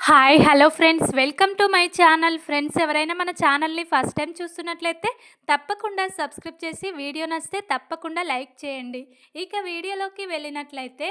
Hi hello friends welcome to my channel friends ఎవరైనా మన ఛానల్ని ఫస్ట్ టైం చూస్తున్నట్లయితే తప్పకుండా సబ్స్క్రైబ్ చేసి వీడియో నచ్చితే తప్పకుండా లైక్ చేయండి. ఇక వీడియోలోకి వెళ్ళినట్లయితే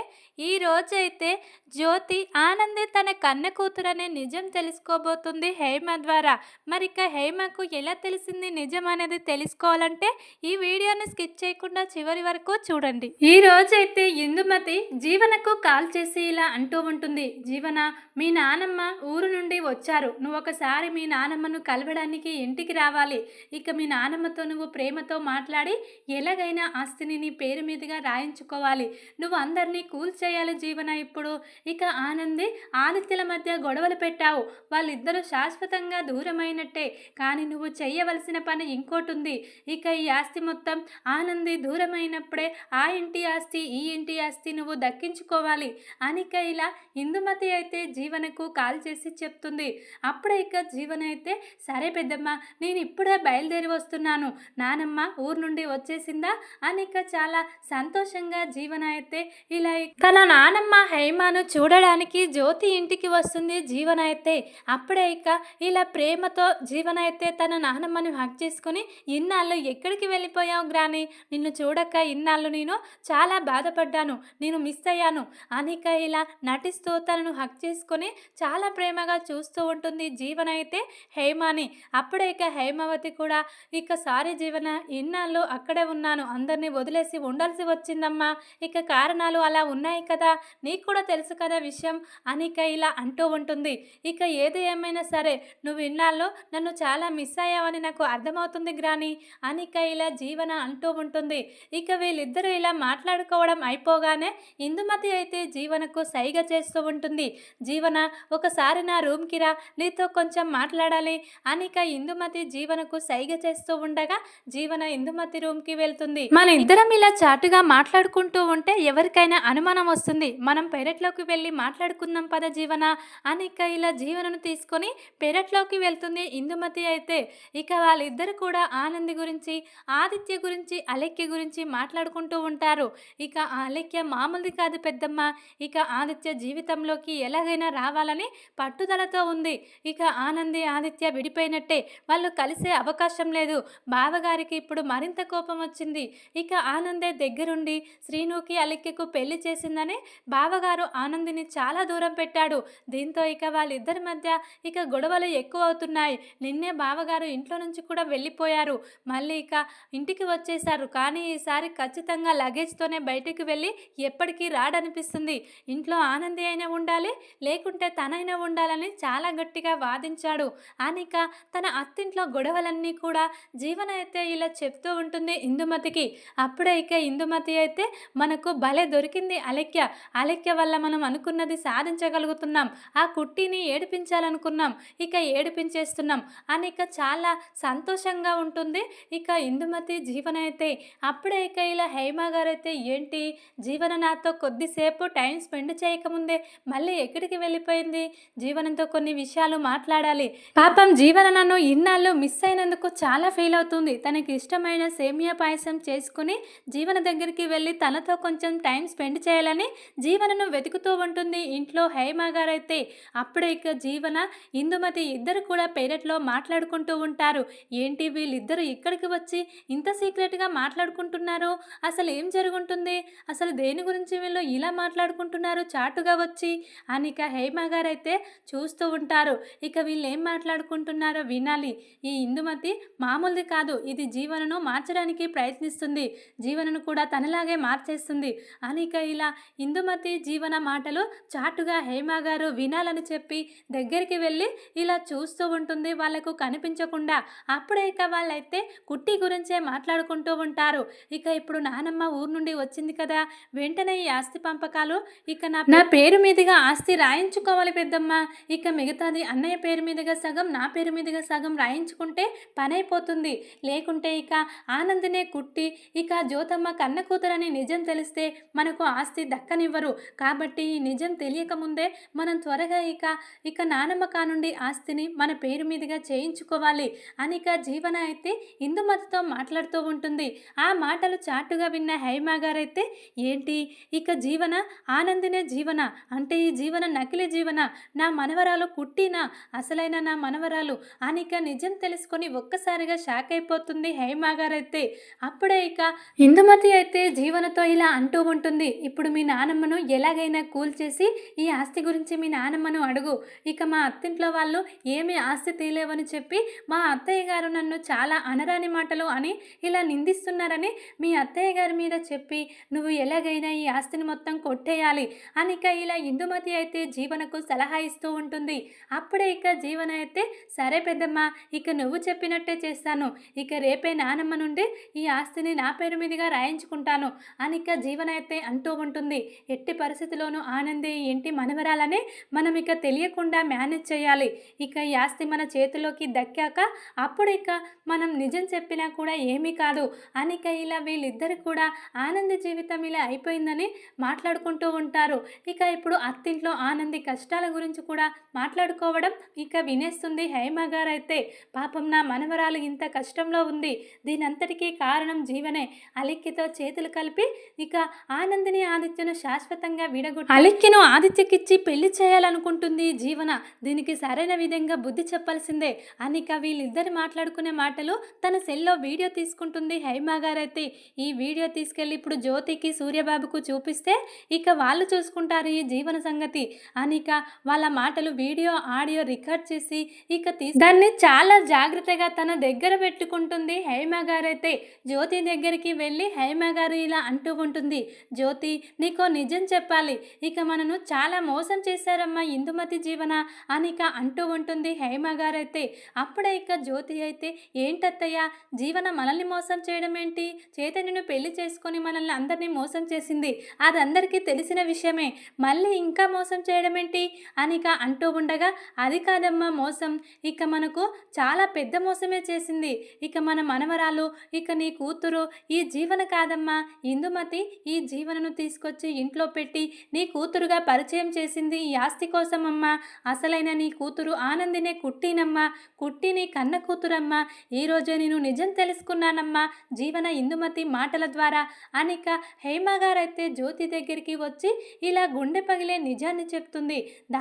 ఈ రోజైతే జ్యోతి ఆనంది తన కన్న కూతురనే నిజం తెలుసుకోబోతుంది హేమ ద్వారా మరి ఇక హేమకు ఎలా తెలిసింది నిజం అనేది తెలుసుకోవాలంటే ఈ వీడియోని స్కిప్ చేయకుండా చివరి వరకు చూడండి. ఈ రోజైతే ఇందుమతి జీవనకు కాల్ చేసి ఇలా అంటూ ఉంటుంది. జీవన మీ నానమ్మ ఊరు నుండి వచ్చారు. నువ్వు ఒకసారి మీ నానమ్మను కలవడానికి ఇంటికి రావాలి. ఇక మీ నానమ్మతో నువ్వు ప్రేమతో మాట్లాడి ఎలాగైనా ఆస్తిని నీ పేరు మీదుగా రాయించుకోవాలి. నువ్వు అందరినీ కూల్ చేయాలి జీవన ఇప్పుడు. ఇక ఆనంది ఆదిత్యల మధ్య గొడవలు పెట్టావు. వాళ్ళిద్దరూ శాశ్వతంగా దూరమైనట్టే. కానీ నువ్వు చేయవలసిన పని ఇంకోటి ఉంది ఇక ఈ ఆస్తి మొత్తం ఆనంది దూరమైనప్పుడే ఆ ఇంటి ఆస్తి ఈ ఇంటి ఆస్తి నువ్వు దక్కించుకోవాలి. అనిక ఇలా ఇందుమతి అయితే జీవనకు కా కాల్ చేసి చెప్తుంది. అప్పుడే ఇక జీవన అయితే సరే పెద్దమ్మ నేను ఇప్పుడే బయలుదేరి వస్తున్నాను. నానమ్మ ఊరు నుండి వచ్చేసిందా? అనిక చాలా సంతోషంగా జీవన అయితే ఇలా తన నానమ్మ హేమను చూడడానికి జ్యోతి ఇంటికి వస్తుంది జీవన అయితే. అప్పుడే ఇక ఇలా ప్రేమతో జీవన అయితే తన నానమ్మని హక్ చేసుకుని ఇన్నాళ్ళు ఎక్కడికి వెళ్ళిపోయావు గ్రాని? నిన్ను చూడక ఇన్నాళ్ళు నేను చాలా బాధపడ్డాను. నేను మిస్ అయ్యాను. అనిక ఇలా నటిస్తూ తనను హక్ చేసుకొని చాలా చాలా ప్రేమగా చూస్తూ ఉంటుంది జీవన అయితే హేమాని. అప్పుడే ఇక హేమావతి కూడా ఇక సారీ జీవన ఇన్నాళ్ళు అక్కడే ఉన్నాను. అందరినీ వదిలేసి ఉండాల్సి వచ్చిందమ్మా. ఇక కారణాలు అలా ఉన్నాయి కదా. నీకు కూడా తెలుసు కదా విషయం అనిక ఇలా అంటూ ఉంటుంది. ఇక ఏది ఏమైనా సరే నువ్వు ఇన్నాళ్ళు నన్ను చాలా మిస్ అయ్యావని నాకు అర్థమవుతుంది గ్రాని అనిక ఇలా జీవన అంటూ ఉంటుంది. ఇక వీళ్ళిద్దరూ ఇలా మాట్లాడుకోవడం అయిపోగానే ఇందుమతి అయితే జీవనకు సైగ చేస్తూ ఉంటుంది. జీవన ఒక ఒకసారి నా రూమ్కి రా నీతో కొంచెం మాట్లాడాలి. అనిక ఇందుమతి జీవనకు సైగ చేస్తూ ఉండగా జీవన ఇందుమతి రూమ్కి వెళ్తుంది. మన ఇద్దరం ఇలా చాటుగా మాట్లాడుకుంటూ ఉంటే ఎవరికైనా అనుమానం వస్తుంది. మనం పెరట్లోకి వెళ్ళి మాట్లాడుకుందాం పద జీవన. అనిక ఇలా జీవనను తీసుకొని పెరట్లోకి వెళ్తుంది ఇందుమతి అయితే. ఇక వాళ్ళిద్దరు కూడా ఆనంది గురించి ఆదిత్య గురించి అలెక్య గురించి మాట్లాడుకుంటూ ఉంటారు. ఇక ఆ అలెక్య మామూలుది కాదు పెద్దమ్మ. ఇక ఆదిత్య జీవితంలోకి ఎలాగైనా రావాలని పట్టుదలతో ఉంది. ఇక ఆనంది ఆదిత్య విడిపోయినట్టే వాళ్ళు కలిసే అవకాశం లేదు. బావగారికి ఇప్పుడు మరింత కోపం వచ్చింది. ఇక ఆనందే దగ్గరుండి శ్రీనుకి అలిక్యకు పెళ్ళి చేసిందని బావగారు ఆనందిని చాలా దూరం పెట్టాడు. దీంతో ఇక వాళ్ళిద్దరి మధ్య ఇక గొడవలు ఎక్కువ అవుతున్నాయి. నిన్నే బావగారు ఇంట్లో నుంచి కూడా వెళ్ళిపోయారు. మళ్ళీ ఇక ఇంటికి వచ్చేసారు కానీ ఈసారి ఖచ్చితంగా లగేజ్తోనే బయటికి వెళ్ళి ఎప్పటికీ రాడనిపిస్తుంది. ఇంట్లో ఆనంది అయినా ఉండాలి లేకుంటే తనైనా ఉండాలని చాలా గట్టిగా వాదించాడు. అనిక తన అత్తింట్లో గొడవలన్నీ కూడా జీవన అయితే ఇలా చెప్తూ ఉంటుంది ఇందుమతికి. అప్పుడే ఇక ఇందుమతి అయితే మనకు భలే దొరికింది అలెక్య అలెక్య వల్ల మనం అనుకున్నది సాధించగలుగుతున్నాం. ఆ కుట్టిని ఏడిపించాలనుకున్నాం. ఇక ఏడిపించేస్తున్నాం. అనిక చాలా సంతోషంగా ఉంటుంది. ఇక ఇందుమతి జీవన అయితే అప్పుడే ఇక ఇలా హేమ గారు అయితే ఏంటి? జీవన నాతో కొద్దిసేపు టైం స్పెండ్ చేయకముందే మళ్ళీ ఎక్కడికి వెళ్ళిపోయింది? జీవనంతో కొన్ని విషయాలు మాట్లాడాలి. పాపం జీవన నన్ను ఇన్నాళ్ళు మిస్ అయినందుకు చాలా ఫీల్ అవుతుంది. తనకి ఇష్టమైన సేమియా పాయసం చేసుకుని జీవన దగ్గరికి వెళ్ళి తనతో కొంచెం టైం స్పెండ్ చేయాలని జీవనను వెతుకుతూ ఉంటుంది. ఇంట్లో హేమ గారైతే అప్పుడే ఇక జీవన ఇందుమతి ఇద్దరు కూడా పెరట్లో మాట్లాడుకుంటూ ఉంటారు. ఏంటి వీళ్ళిద్దరు ఇక్కడికి వచ్చి ఇంత సీక్రెట్గా మాట్లాడుకుంటున్నారు? అసలు ఏం జరుగుంటుంది? అసలు దేని గురించి వీళ్ళు ఇలా మాట్లాడుకుంటున్నారు చాటుగా వచ్చి? అనిక హేమ గారైతే చూస్తూ ఉంటారు. ఇక వీళ్ళు ఏం మాట్లాడుకుంటున్నారో వినాలి. ఈ ఇందుమతి మామూలుది కాదు. ఇది జీవనను మార్చడానికి ప్రయత్నిస్తుంది. జీవనను కూడా తనలాగే మార్చేస్తుంది. అని ఇక ఇలా ఇందుమతి జీవన మాటలు చాటుగా హేమ గారు వినాలని చెప్పి దగ్గరికి వెళ్ళి ఇలా చూస్తూ ఉంటుంది. వాళ్ళకు కనిపించకుండా అప్పుడే ఇక వాళ్ళైతే కుట్టి గురించే మాట్లాడుకుంటూ ఉంటారు. ఇక ఇప్పుడు నానమ్మ ఊరు నుండి వచ్చింది కదా. వెంటనే ఈ ఆస్తి పంపకాలు ఇక నా నా పేరు మీదుగా ఆస్తి రాయించుకోవాలి పెద్దమ్మ ఇక మిగతాది అన్నయ్య పేరు మీదుగా సగం నా పేరు మీదుగా సగం రాయించుకుంటే పని అయిపోతుంది లేకుంటే ఇక ఆనందనే కుట్టి ఇక జ్యోతమ్మ కన్న కూతురని నిజం తెలిస్తే మనకు ఆస్తి దక్కనివ్వరు. కాబట్టి ఈ నిజం తెలియకముందే మనం త్వరగా ఇక ఇక నానమ్మ కానుండి ఆస్తిని మన పేరు మీదుగా చేయించుకోవాలి. అని ఇక జీవన అయితే ఇందుమతితో మాట్లాడుతూ ఉంటుంది. ఆ మాటలు చాటుగా విన్న హైమా గారైతే ఏంటి? ఇక జీవన? ఆనందినే జీవన? అంటే ఈ జీవన నకిలీ జీవన? నా మనవరాలు కుట్టినా అసలైన నా మనవరాలు అని ఇక నిజం తెలుసుకొని ఒక్కసారిగా షాక్ అయిపోతుంది హేమా గారైతే. అప్పుడే ఇక ఇందుమతి అయితే జీవనతో ఇలా అంటూ ఉంటుంది. ఇప్పుడు మీ నానమ్మను ఎలాగైనా కూల్ చేసి ఈ ఆస్తి గురించి మీ నానమ్మను అడుగు. ఇక మా అత్తింట్లో వాళ్ళు ఏమీ ఆస్తి తీయలేవని చెప్పి మా అత్తయ్య గారు నన్ను చాలా అనరాని మాటలు అని ఇలా నిందిస్తున్నారని మీ అత్తయ్య గారి మీద చెప్పి నువ్వు ఎలాగైనా ఈ ఆస్తిని మొత్తం కొట్టేయాలి. అని ఇక ఇలా ఇందుమతి అయితే జీవనకు సలహా ఇస్తూ ఉంటుంది. అప్పుడే ఇక జీవన అయితే సరే పెద్దమ్మ ఇక నువ్వు చెప్పినట్టే చేస్తాను. ఇక రేపే నానమ్మ నుండి ఈ ఆస్తిని నా పేరు మీదుగా రాయించుకుంటాను అని ఇక జీవన అయితే అంటూ ఉంటుంది. ఎట్టి పరిస్థితిలోనూ ఆనంది ఇంటి మనవరాలనే మనం ఇక తెలియకుండా మేనేజ్ చేయాలి. ఇక ఈ ఆస్తి మన చేతిలోకి దక్కాక అప్పుడు ఇక మనం నిజం చెప్పినా కూడా ఏమీ కాదు అని ఇక ఇలా వీళ్ళిద్దరు కూడా ఆనంది జీవితం ఇలా అయిపోయిందని మాట్లాడుకుంటూ ఉంటారు. ఇక ఇప్పుడు అత్తింట్లో ఆనంది కష్టాల గురించి కూడా మాట్లాడుకోవడం ఇక వినేస్తుంది. హేమ గారైతే పాపం నా మనవరాలు ఇంత కష్టంలో ఉంది. దీనంతటికీ కారణం జీవనే అలిక్కితో చేతులు కలిపి ఇక ఆనందిని ఆదిత్యను శాశ్వతంగా విడగొట్టి అలిక్కిను ఆదిత్యకిచ్చి పెళ్ళి చేయాలనుకుంటుంది జీవన. దీనికి సరైన విధంగా బుద్ధి చెప్పాల్సిందే. అనిక వీళ్ళిద్దరు మాట్లాడుకునే మాటలు తన సెల్లో వీడియో తీసుకుంటుంది. హైమా గారైతే ఈ వీడియో తీసుకెళ్ళి ఇప్పుడు జ్యోతికి సూర్యబాబుకు చూపిస్తే ఇక వాళ్ళు చూసుకుంటారు ఈ జీవన సంగతి అనిక వాళ్ళ మాటలు వీడియో ఆడియో రికార్డ్ చేసి ఇక తీసి దాన్ని చాలా జాగ్రత్తగా తన దగ్గర పెట్టుకుంటుంది హైమా గారైతే. జ్యోతి దగ్గరికి వెళ్ళి హైమా గారు ఇలా అంటూ ఉంటుంది. జ్యోతి నీకో నిజం చెప్పాలి. ఇక మనను చాలా మోసం చేశారమ్మా ఇందుమతి జీవన అని ఇక అంటూ ఉంటుంది హైమా గారైతే. అప్పుడే ఇక జ్యోతి అయితే ఏంటత్తయ్య జీవన మనల్ని మోసం చేయడం ఏంటి? చైతన్యను పెళ్ళి చేసుకొని మనల్ని అందరినీ మోసం చేసింది. అది అందరికీ తెలిసిన విషయమే. మళ్ళీ ఇంకా మోసం చేయడం ఏంటి? అనిక అంటూ ఉండగా అది కాదమ్మా మోసం. ఇక మనకు చాలా పెద్ద మోసమే చేసింది. ఇక మన మనవరాలు ఇక నీ కూతురు ఈ జీవన కాదమ్మా. ఇందుమతి ఈ జీవనను తీసుకొచ్చి ఇంట్లో పెట్టి నీ కూతురుగా పరిచయం చేసింది ఈ ఆస్తి కోసమమ్మా. అసలైన నీ కూతురు ఆనందినే కుట్టినమ్మా. కుట్టి నీ కన్న కూతురమ్మా. ఈరోజే నేను నిజం తెలుసుకున్నానమ్మా. జీవన ఇందుమతి మాటల ద్వారా అనిక హేమ గారైతే జ్యోతి దగ్గరికి వచ్చి ఇలా గుండె పగిలే నిజాన్ని చెప్తుంది.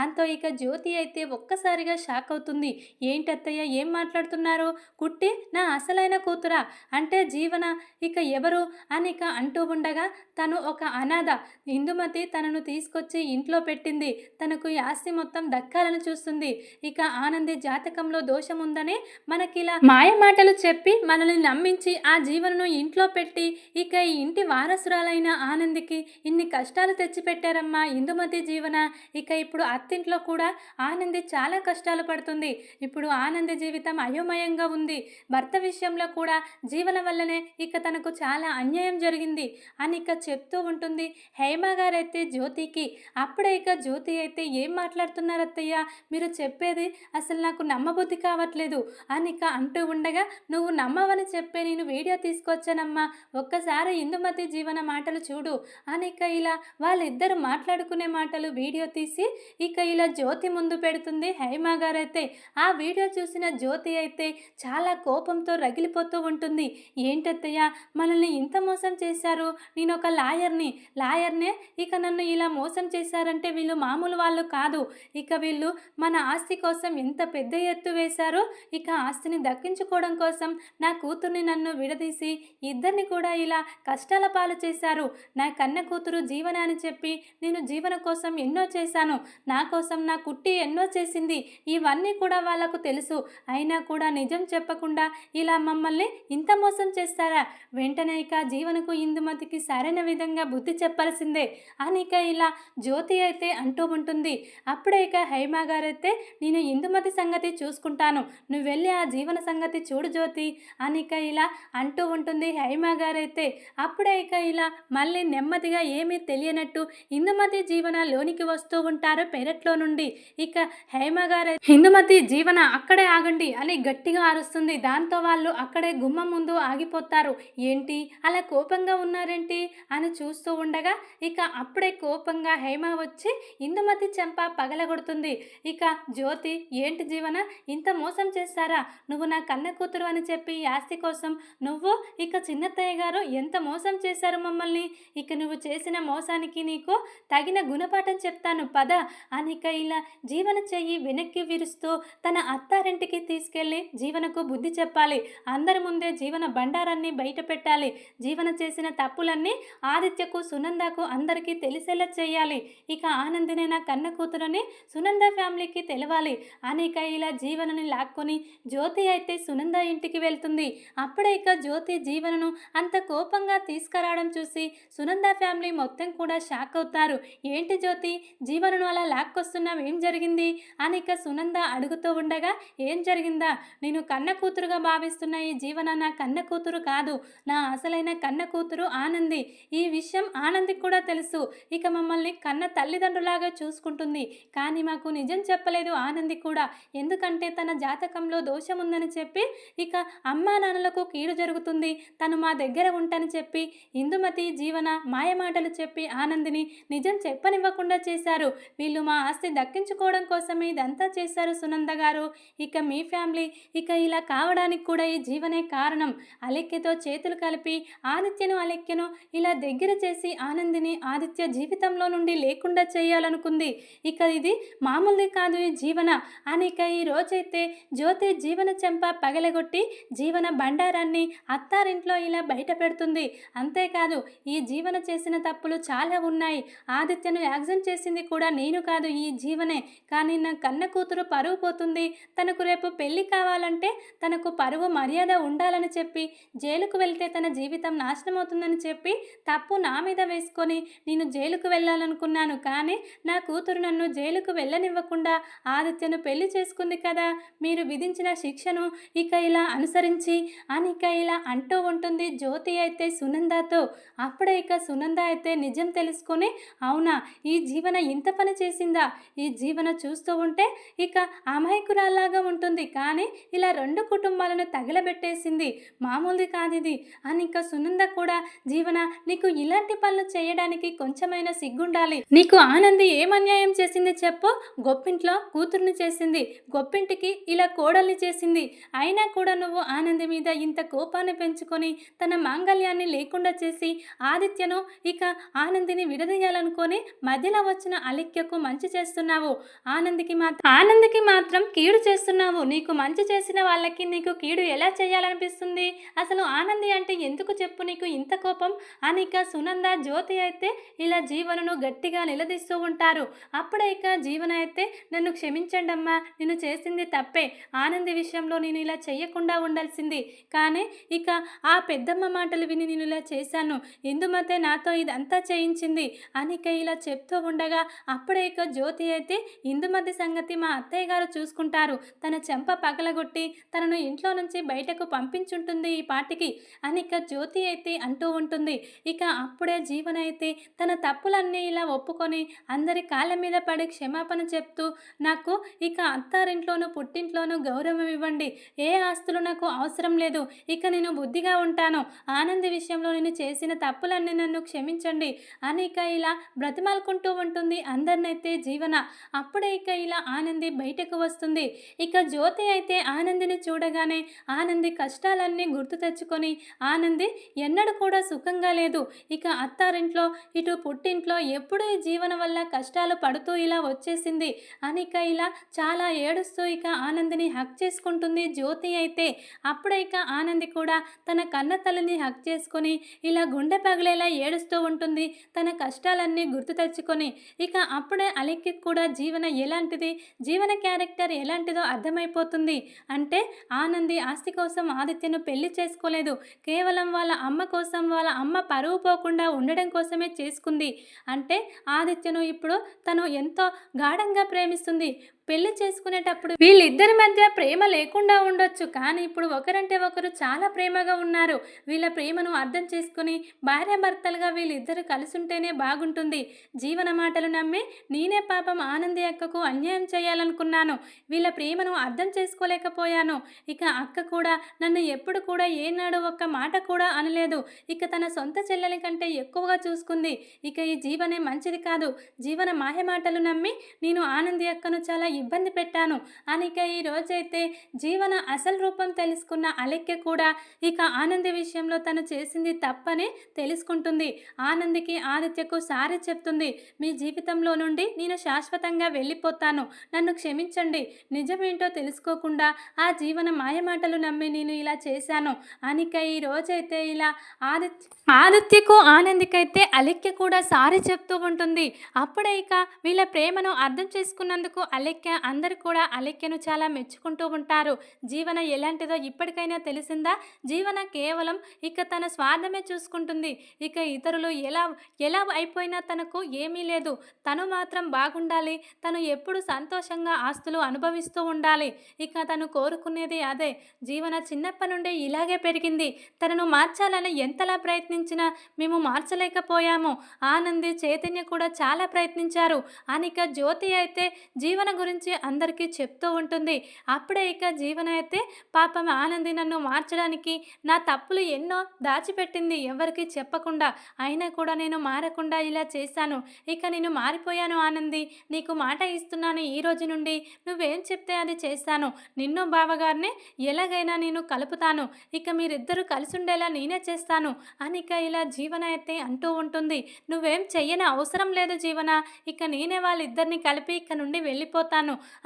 దాంతో ఇక జ్యోతి అయితే ఒక్కసారిగా షాక్ అవుతుంది. ఏంటత్తయ్య ఏం మాట్లాడుతున్నారు? కుట్టి నా అసలైన కూతురా? అంటే జీవన ఇక ఎవరు? అని ఇక అంటూ ఉండగా తను ఒక అనాథ. ఇందుమతి తనను తీసుకొచ్చి ఇంట్లో పెట్టింది. తనకు ఈ ఆస్తి మొత్తం దక్కాలని చూస్తుంది. ఇక ఆనంది జాతకంలో దోషం ఉందని మనకిలా మాయ మాటలు చెప్పి మనల్ని నమ్మించి ఆ జీవనను ఇంట్లో పెట్టి ఇక ఈ ఇంటి వారసురాలైన ఆనందికి ఇన్ని కష్టాలు తెచ్చిపెట్టారమ్మా ఇందుమతి జీవన. ఇక ఇప్పుడు ఇంట్లో కూడా ఆనంది చాలా కష్టాలు పడుతుంది. ఇప్పుడు ఆనంది జీవితం అయోమయంగా ఉంది. భర్త విషయంలో కూడా జీవన వల్లనే ఇక తనకు చాలా అన్యాయం జరిగింది అని ఇక చెప్తూ ఉంటుంది. హేమ గారైతే జ్యోతికి అప్పుడే ఇక జ్యోతి అయితే ఏం మాట్లాడుతున్నారు అత్తయ్య? మీరు చెప్పేది అసలు నాకు నమ్మబుద్ధి కావట్లేదు అని ఇక అంటూ ఉండగా నువ్వు నమ్మవని చెప్పే నేను వీడియో తీసుకొచ్చానమ్మా. ఒక్కసారి ఇందుమతి జీవన మాటలు చూడు అని ఇక ఇలా వాళ్ళిద్దరు మాట్లాడుకునే మాటలు వీడియో తీసి ఇక ఇలా జ్యోతి ముందు పెడుతుంది. హైమా గారైతే ఆ వీడియో చూసిన జ్యోతి అయితే చాలా కోపంతో రగిలిపోతూ ఉంటుంది. ఏంటత్తయ్య మనల్ని ఇంత మోసం చేశారు? నేను ఒక లాయర్ని. లాయర్నే ఇక నన్ను ఇలా మోసం చేశారంటే వీళ్ళు మామూలు వాళ్ళు కాదు. ఇక వీళ్ళు మన ఆస్తి కోసం ఎంత పెద్ద ఎత్తు వేశారో. ఇక ఆస్తిని దక్కించుకోవడం కోసం నా కూతుర్ని నన్ను విడదీసి ఇద్దరిని కూడా ఇలా కష్టాల పాలు చేశారు. నా కన్న కూతురు జీవన అని చెప్పి నేను జీవన కోసం ఎన్నో చేశాను. నా కోసం నా కుట్టి ఎన్నో చేసింది. ఇవన్నీ కూడా వాళ్ళకు తెలుసు. అయినా కూడా నిజం చెప్పకుండా ఇలా మమ్మల్ని ఇంత మోసం చేస్తారా? వెంటనే ఇక జీవనకు ఇందుమతికి సరైన విధంగా బుద్ధి చెప్పాల్సిందే. అని ఇక ఇలా జ్యోతి అయితే అంటూ ఉంటుంది. అప్పుడే ఇక హైమా గారైతే నేను ఇందుమతి సంగతి చూసుకుంటాను. నువ్వు వెళ్ళి ఆ జీవన సంగతి చూడు జ్యోతి అని ఇక ఇలా అంటూ ఉంటుంది హైమా గారైతే. అప్పుడే ఇక ఇలా మళ్ళీ నెమ్మదిగా ఏమీ తెలియనట్టు ఇందుమతి జీవన లోనికి వస్తూ ఉంటారు పెరట్లో నుండి. ఇక హేమ గారు హిందుమతి జీవన అక్కడే ఆగండి అని గట్టిగా అరుస్తుంది. దాంతో వాళ్ళు అక్కడే గుమ్మం ముందు ఆగిపోతారు. ఏంటి? అలా కోపంగా ఉన్నారేంటి? అని చూస్తూ ఉండగా ఇక అప్పుడే కోపంగా హేమ వచ్చి ఇందుమతి చెంప పగలగొడుతుంది. ఇక జ్యోతి ఏంటి జీవన? ఇంత మోసం చేస్తారా? నువ్వు నా కన్న కూతురు అని చెప్పి ఆస్తి కోసం నువ్వు? ఇక చిన్నత్తయ్య గారు ఎంత మోసం చేశారు మమ్మల్ని? ఇక నువ్వు చేసిన మోసానికి నీకు తగిన గుణపాఠం చెప్తాను. పద అని అనిక ఇలా జీవన చెయ్యి వెనక్కి విరుస్తూ తన అత్తారింటికి తీసుకెళ్ళి జీవనకు బుద్ధి చెప్పాలి. అందరి ముందే జీవన బండారాన్ని బయట పెట్టాలి. జీవన చేసిన తప్పులన్నీ ఆదిత్యకు సునందకు అందరికీ తెలిసేలా చేయాలి ఇక ఆనందినే నా కన్న కూతురని సునంద ఫ్యామిలీకి తెలవాలి. అనేక ఇలా జీవనని లాక్కొని జ్యోతి అయితే సునంద ఇంటికి వెళ్తుంది. అప్పుడే ఇక జ్యోతి జీవనను అంత కోపంగా తీసుకురావడం చూసి సునంద ఫ్యామిలీ మొత్తం కూడా షాక్ అవుతారు. ఏంటి జ్యోతి? జీవనను అలా లాక్కొస్తున్నావు ఏం జరిగింది? అని ఇక సునంద అడుగుతూ ఉండగా ఏం జరిగిందా? నేను కన్న కూతురుగా భావిస్తున్న ఈ జీవన నా కన్న కూతురు కాదు. నా అసలైన కన్న కూతురు ఆనంది. ఈ విషయం ఆనందికి కూడా తెలుసు. ఇక మమ్మల్ని కన్న తల్లిదండ్రులాగా చూసుకుంటుంది. కానీ మాకు నిజం చెప్పలేదు ఆనంది కూడా. ఎందుకంటే తన జాతకంలో దోషం ఉందని చెప్పి ఇక అమ్మా నాన్నలకు కీడు జరుగుతుంది. తను మా దగ్గర ఉంటని చెప్పి ఇందుమతి జీవన మాయమాటలు చెప్పి ఆనందిని నిజం చెప్పనివ్వకుండా చేశారు. వీళ్ళు మా ఆస్తి దక్కించుకోవడం కోసమే ఇదంతా చేశారు సునంద గారు. ఇక మీ ఫ్యామిలీ ఇక ఇలా కావడానికి కూడా ఈ జీవనే కారణం. అలెక్యతో చేతులు కలిపి ఆదిత్యను అలెక్యను ఇలా దగ్గర చేసి ఆనందిని ఆదిత్య జీవితంలో నుండి లేకుండా చేయాలనుకుంది. ఇక ఇది మామూలుది కాదు ఈ జీవన. అని ఇక ఈ రోజైతే జ్యోతి జీవన చెంప పగలగొట్టి జీవన బండారాన్ని అత్తారింట్లో ఇలా బయట పెడుతుంది. అంతేకాదు ఈ జీవన చేసిన తప్పులు చాలా ఉన్నాయి. ఆదిత్యను యాక్సిడెంట్ చేసింది కూడా నేను కాదు ఈ జీవనే కానీ నా కన్న కూతురు పరువు పోతుంది. తనకు రేపు పెళ్ళి కావాలంటే తనకు పరువు మర్యాద ఉండాలని చెప్పి జైలుకు వెళ్తే తన జీవితం నాశనం అవుతుందని చెప్పి తప్పు నా మీద వేసుకొని నేను జైలుకు వెళ్ళాలనుకున్నాను. కానీ నా కూతురు నన్ను జైలుకు వెళ్ళనివ్వకుండా ఆదిత్యను పెళ్ళి చేసుకుంది కదా మీరు విధించిన శిక్షను ఇక ఇలా అనుసరించి అనిక ఇలా అంటూ ఉంటుంది జ్యోతి అయితే సునందాతో. అప్పుడే ఇక సునంద అయితే నిజం తెలుసుకొని అవునా ఈ జీవన ఇంత పని చేసిందా? ఈ జీవన చూస్తూ ఉంటే ఇక అమాయకురాల్లాగా ఉంటుంది. కానీ ఇలా రెండు కుటుంబాలను తగలబెట్టేసింది మామూలుది కాదిది ఇది అని ఇంకా సునంద కూడా జీవన నీకు ఇలాంటి పనులు చేయడానికి కొంచెమైనా సిగ్గుండాలి. నీకు ఆనంది ఏం అన్యాయం చేసింది చెప్పు. గొప్పింట్లో కూతుర్ని చేసింది. గొప్పింటికి ఇలా కోడల్ని చేసింది. అయినా కూడా నువ్వు ఆనంది మీద ఇంత కోపాన్ని పెంచుకొని తన మాంగళ్యాన్ని లేకుండా చేసి ఆదిత్యను ఇక ఆనందిని విడదీయాలనుకొని మధ్యలో వచ్చిన అలిక్యకు మంచి చేస్తున్నావు? ఆనందికి మాత్రం ఆనందికి మాత్రం కీడు చేస్తున్నావు. నీకు మంచి చేసిన వాళ్ళకి నీకు కీడు ఎలా చేయాలనిపిస్తుంది? అసలు ఆనంది అంటే ఎందుకు చెప్పు నీకు ఇంత కోపం? అనిక సునంద జ్యోతి అయితే ఇలా జీవనను గట్టిగా నిలదీస్తూ ఉంటారు. అప్పుడే ఇక జీవన అయితే నన్ను క్షమించండి అమ్మా నేను చేసింది తప్పే. ఆనంది విషయంలో నేను ఇలా చేయకుండా ఉండాల్సింది. కానీ ఇక ఆ పెద్దమ్మ మాటలు విని నేను ఇలా చేశాను. ఎందుమతే నాతో ఇదంతా చేయించింది? అనిక ఇలా చెప్తూ ఉండగా అప్పుడే ఇక జ్యోతి అయితే ఇందుమతి సంగతి మా అత్తయ్య గారు చూసుకుంటారు. తన చెంప పగలగొట్టి తనను ఇంట్లో నుంచి బయటకు పంపించుంటుంది ఈ పాటికి. అని ఇక జ్యోతి అయితే అంటూ ఉంటుంది. ఇక అప్పుడే జీవన అయితే తన తప్పులన్నీ ఇలా ఒప్పుకొని అందరి కాళ్ళ మీద పడి క్షమాపణ చెప్తూ నాకు ఇక అత్తారింట్లోనూ పుట్టింట్లోనూ గౌరవం ఇవ్వండి. ఏ ఆస్తులు నాకు అవసరం లేదు. ఇక నేను బుద్ధిగా ఉంటాను. ఆనంది విషయంలో నేను చేసిన తప్పులన్నీ నన్ను క్షమించండి అని ఇక ఇలా బ్రతిమాలుకుంటూ ఉంటుంది. అందరినైతే జీవన. అప్పుడే ఇక ఇలా ఆనంది బయటకు వస్తుంది. ఇక జ్యోతి అయితే ఆనందిని చూడగానే ఆనంది కష్టాలన్నీ గుర్తు తెచ్చుకొని ఆనంది ఎన్నడూ కూడా సుఖంగా లేదు. ఇక అత్తారింట్లో ఇటు పుట్టింట్లో ఎప్పుడూ ఈ జీవన వల్ల కష్టాలు పడుతూ ఇలా వచ్చేసింది. అని ఇక ఇలా చాలా ఏడుస్తూ ఇక ఆనందిని హక్ చేసుకుంటుంది జ్యోతి అయితే. అప్పుడే ఇక ఆనంది కూడా తన కన్న తల్లిని హక్ చేసుకొని ఇలా గుండె పగిలేలా ఏడుస్తూ ఉంటుంది తన కష్టాలన్నీ గుర్తు తెచ్చుకొని. ఇక అప్పుడే అలిక్కి కూడా జీవన ఎలాంటిది? జీవన క్యారెక్టర్ ఎలాంటిదో అర్థమైపోతుంది. అంటే ఆనంది ఆస్తి కోసం ఆదిత్యను పెళ్ళి చేసుకోలేదు. కేవలం వాళ్ళ అమ్మ కోసం వాళ్ళ అమ్మ పరువు పోకుండా ఉండడం కోసమే చేసుకుంది. అంటే ఆదిత్యను ఇప్పుడు తను ఎంతో గాఢంగా ప్రేమిస్తుంది. పెళ్ళి చేసుకునేటప్పుడు వీళ్ళిద్దరి మధ్య ప్రేమ లేకుండా ఉండొచ్చు. కానీ ఇప్పుడు ఒకరంటే ఒకరు చాలా ప్రేమగా ఉన్నారు. వీళ్ళ ప్రేమను అర్థం చేసుకుని భార్యాభర్తలుగా వీళ్ళిద్దరు కలిసి బాగుంటుంది. జీవన మాటలు నమ్మి నేనే పాపం ఆనంది అక్కకు అన్యాయం చేయాలనుకున్నాను. వీళ్ళ ప్రేమను అర్థం చేసుకోలేకపోయాను. ఇక అక్క కూడా నన్ను ఎప్పుడు కూడా ఏనాడు ఒక్క మాట కూడా అనలేదు. ఇక తన సొంత చెల్లెలి కంటే ఎక్కువగా చూసుకుంది. ఇక ఈ జీవనే మంచిది కాదు. జీవన మాయ మాటలు నమ్మి నేను ఆనంది అక్కను చాలా ఇబ్బంది పెట్టాను. అనిక ఈ రోజైతే జీవన అసలు రూపం తెలుసుకున్న అలెక్య కూడా ఇక ఆనంది విషయంలో తను చేసింది తప్పని తెలుసుకుంటుంది. ఆనందికి ఆదిత్యకు సారీ చెప్తుంది మీ జీవితంలో నుండి నేను శాశ్వతంగా వెళ్ళిపోతాను. నన్ను క్షమించండి. నిజమేంటో తెలుసుకోకుండా ఆ జీవన మాయమాటలు నమ్మి నేను ఇలా చేశాను. అనిక ఈ రోజైతే ఇలా ఆదిత్య ఆదిత్యకు ఆనందికైతే అలెక్య కూడా సారీ చెప్తూ ఉంటుంది. అప్పుడే ఇక వీళ్ళ ప్రేమను అర్థం చేసుకున్నందుకు అలెక్య అందరు కూడా అలెక్యను చాలా మెచ్చుకుంటూ ఉంటారు. జీవన ఎలాంటిదో ఇప్పటికైనా తెలిసిందా? జీవన కేవలం ఇక తన స్వార్థమే చూసుకుంటుంది. ఇక ఇతరులు ఎలా ఎలా అయిపోయినా తనకు ఏమీ లేదు. తను మాత్రం బాగుండాలి. తను ఎప్పుడు సంతోషంగా ఆస్తులు అనుభవిస్తూ ఉండాలి. ఇక తను కోరుకునేది అదే. జీవన చిన్నప్పటి నుండి ఇలాగే పెరిగింది. తనను మార్చాలని ఎంతలా ప్రయత్నించినా మేము మార్చలేకపోయాము. ఆనంది చైతన్య కూడా చాలా ప్రయత్నించారు. అనిక జ్యోతి అయితే జీవన గురించి అందరికీ చెప్తూ ఉంటుంది. అప్పుడే ఇక జీవన అయితే పాపం ఆనంది నన్ను మార్చడానికి నా తప్పులు ఎన్నో దాచిపెట్టింది ఎవరికి చెప్పకుండా. అయినా కూడా నేను మారకుండా ఇలా చేశాను. ఇక నేను మారిపోయాను ఆనంది. నీకు మాట ఇస్తున్నాను ఈ రోజు నుండి. నువ్వేం చెప్తే అది చేస్తాను నిన్ను బావగారిని ఎలాగైనా నేను కలుపుతాను. ఇక మీరిద్దరూ కలిసి ఉండేలా నేనే చేస్తాను అనిక ఇలా జీవన అయితే అంటూ ఉంటుంది. నువ్వేం చెయ్యని అవసరం లేదు జీవన? ఇక నేనే వాళ్ళిద్దరిని కలిపి ఇక నుండి వెళ్ళిపోతాను.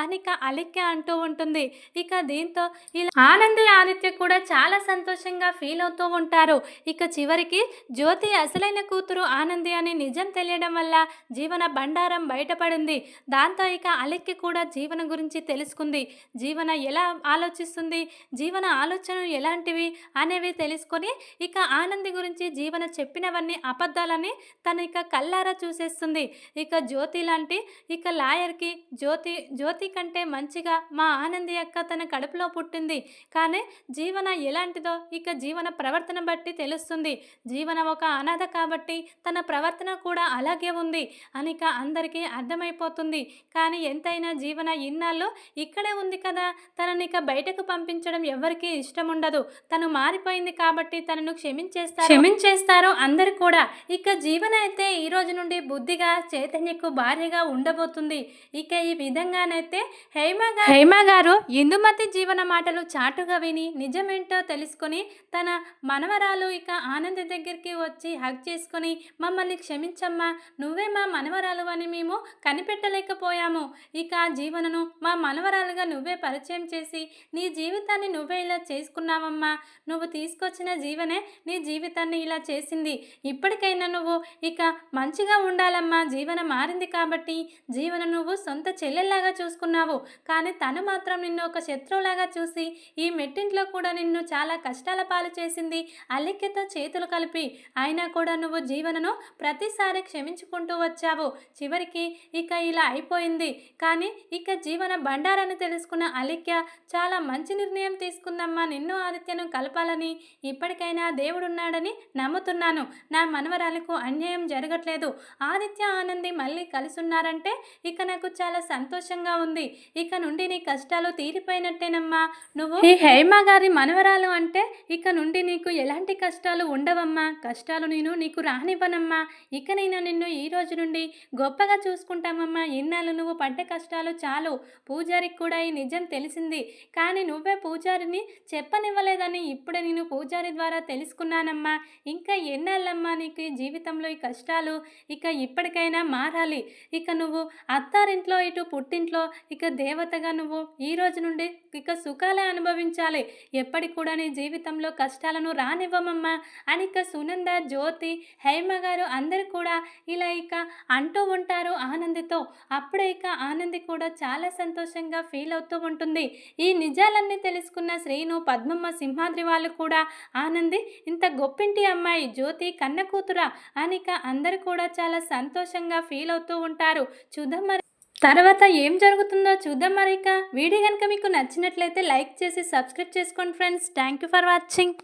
అనిక అలిక్య అంటూ ఉంటుంది. ఇక దీంతో ఇలా ఆనంది ఆదిత్య కూడా చాలా సంతోషంగా ఫీల్ అవుతూ ఉంటారు. ఇక చివరికి జ్యోతి అసలైన కూతురు ఆనంది అని నిజం తెలియడం వల్ల జీవన బండారం బయటపడింది. దాంతో ఇక అలెక్కి కూడా జీవన గురించి తెలుసుకుంది. జీవన ఎలా ఆలోచిస్తుంది? జీవన ఆలోచనలు ఎలాంటివి అనేవి తెలుసుకొని ఇక ఆనంది గురించి జీవన చెప్పినవన్నీ అబద్ధాలని తను ఇక కల్లారా చూసేస్తుంది. ఇక జ్యోతి లాంటి ఇక లాయర్కి జ్యోతి జ్యోతి కంటే మంచిగా మా ఆనంది అక్క తన కడుపులో పుట్టింది. కానీ జీవన ఎలాంటిదో ఇక జీవన ప్రవర్తన బట్టి తెలుస్తుంది. జీవన ఒక అనాథ కాబట్టి తన ప్రవర్తన కూడా అలాగే ఉంది అనిక అందరికీ అర్థమైపోతుంది. కానీ ఎంతైనా జీవన ఇన్నాళ్ళు ఇక్కడే ఉంది కదా. తనని ఇక బయటకు పంపించడం ఎవరికీ ఇష్టం ఉండదు. తను మారిపోయింది కాబట్టి తనను క్షమించేస్తారు. క్షమించేస్తారు అందరు కూడా. ఇక జీవన అయితే ఈ రోజు నుండి బుద్ధిగా చైతన్యకు భార్యగా ఉండబోతుంది. ఇక ఈ విధంగానైతే హేమ హేమ గారు ఇందుమతి జీవన మాటలు చాటుగా విని నిజమేంటో తెలుసుకొని తన మనవరాలు ఇక ఆనంద్ దగ్గరికి వచ్చి హగ్ చేసుకొని మమ్మల్ని క్షమించమ్మా నువ్వే మా మనవరాలు అని మేము కనిపెట్టలేకపోయాము. ఇక జీవనను మా మనవరాలుగా నువ్వే పరిచయం చేసి నీ జీవితాన్ని నువ్వే ఇలా చేసుకున్నావమ్మా. నువ్వు తీసుకొచ్చిన జీవనే నీ జీవితాన్ని ఇలా చేసింది. ఇప్పటికైనా నువ్వు ఇక మంచిగా ఉండాలమ్మా. జీవన మారింది కాబట్టి జీవన నువ్వు సొంత చెల్లెల్లాగా చూసుకున్నావు. కానీ తను మాత్రం నిన్ను ఒక శత్రువులాగా చూసి ఈ మెట్టింట్లో కూడా నిన్ను చాలా కష్టాల పాలు చేసింది. అలిక్యతో చేతులు కలిపి అయినా కూడా నువ్వు జీవనను ప్రతిసారి క్షమించుకుంటూ వచ్చావు. చివరికి ఇక ఇలా అయిపోయింది. కానీ ఇక జీవన బండారని తెలుసుకున్న అలిక్య చాలా మంచి నిర్ణయం తీసుకుందమ్మా. నిన్ను ఆదిత్యను కలపాలని ఇప్పటికైనా దేవుడున్నాడని నమ్ముతున్నాను. నా మనవరాలకు అన్యాయం జరగట్లేదు. ఆదిత్య ఆనంది మళ్ళీ కలిసి ఉన్నారంటే ఇక నాకు చాలా సంతోషం సంతోషంగా ఉంది. ఇక నుండి నీ కష్టాలు తీరిపోయినట్టేనమ్మా. నువ్వు ఈ హేమ గారి మనవరాలు అంటే ఇక నుండి నీకు ఎలాంటి కష్టాలు ఉండవమ్మా. కష్టాలు నేను నీకు రానివ్వనమ్మా. ఇక నేను నిన్ను ఈ రోజు నుండి గొప్పగా చూసుకుంటామమ్మా. ఇన్నాళ్ళు నువ్వు పడ్డ కష్టాలు చాలు. పూజారికి కూడా ఈ నిజం తెలిసింది. కానీ నువ్వే పూజారిని చెప్పనివ్వలేదని ఇప్పుడే నేను పూజారి ద్వారా తెలుసుకున్నానమ్మా. ఇంకా ఎన్నాళ్ళమ్మా నీకు ఈ జీవితంలో ఈ కష్టాలు? ఇక ఇప్పటికైనా మారాలి. ఇక నువ్వు అత్తారింట్లో ఇటు పుట్టిన ఇంట్లో ఇక దేవతగా నువ్వు ఈ రోజు నుండి ఇక సుఖాలే అనుభవించాలి. ఎప్పటికి కూడా నీ జీవితంలో కష్టాలను రానివ్వమమ్మా. అని ఇక సునంద జ్యోతి హేమ గారు అందరు కూడా ఇలా ఇక అంటూ ఉంటారు ఆనందితో. అప్పుడే ఇక ఆనంది కూడా చాలా సంతోషంగా ఫీల్ అవుతూ ఉంటుంది. ఈ నిజాలన్నీ తెలుసుకున్న శ్రీను పద్మమ్మ సింహాద్రి వాళ్ళు కూడా ఆనంది ఇంత గొప్పింటి అమ్మాయి జ్యోతి కన్న కూతురా? అనిక అందరు కూడా చాలా సంతోషంగా ఫీల్ అవుతూ ఉంటారు. చూద్దాం తర్వాత ఏం జరుగుతుందో చూద్దాం మరి వీడియో కనుక మీకు నచ్చినట్లయితే లైక్ చేసి సబ్స్క్రైబ్ చేసుకోండి friends. Thank you for watching.